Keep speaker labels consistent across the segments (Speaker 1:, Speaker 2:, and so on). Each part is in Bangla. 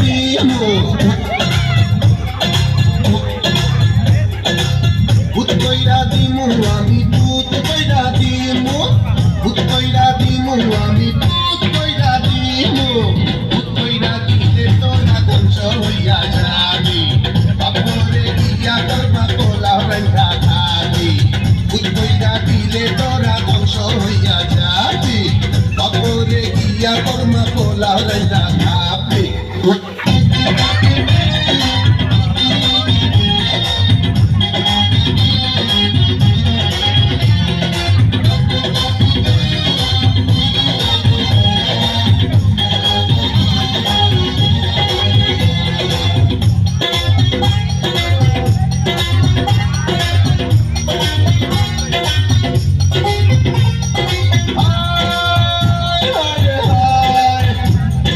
Speaker 1: দিমু ভূত কইরা দিমু আমি ভূত কইরা দিমু ভূত কইরা দিমু আমি ভূত কইরা দিমু ভূত কইরা দিলে তোরা ধ্বংস হইয়া যাবি বাপরে দিয়া করবা কোলা রঙ্গা খাবি ভূত কইরা দিলে তোরা কর্মা কোলা রঙ্গা খাবি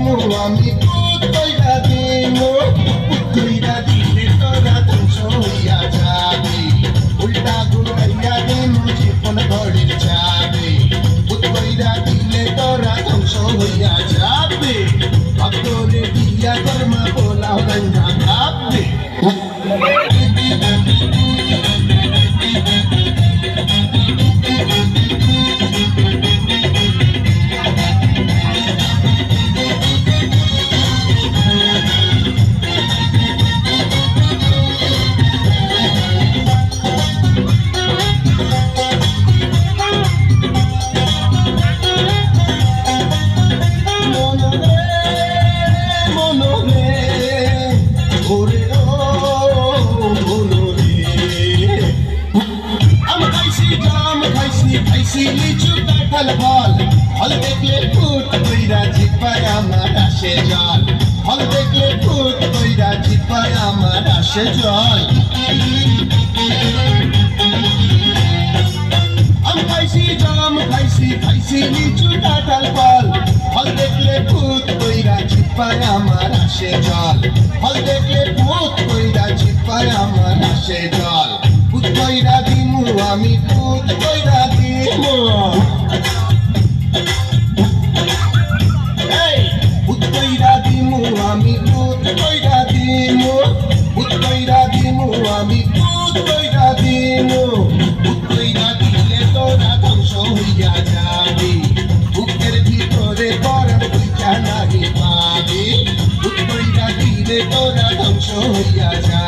Speaker 1: দিমু আমি কইরা দিমু কইরা দিলে তোরা ধ্বংস হইয়া যাবি উল্টা ঘুরাইয়া দিমু জীবন ঘড়ির যাবে কইরা দিলে তোরা ধ্বংস হইয়া যাবে ভক্তরে দিয়া কর্মা আসে জল ফল দেখলে ফুট কইরা জিপায় আমার আসে জল আম খাইছি জাম, খাইছি খাইছি লিচু কাঁঠাল ফল। ফল দেখলে ভূত কইরা চিপায় আমার আসে জল ফল দেখলে ভূত কইরা চিপায় আমার আসে জল ভূত কইরা দিমু, আমি ভূত কইরা দিমু। নাহি পাবি কইরা দিলে তোরা ধ্বংস হইয়া যাবি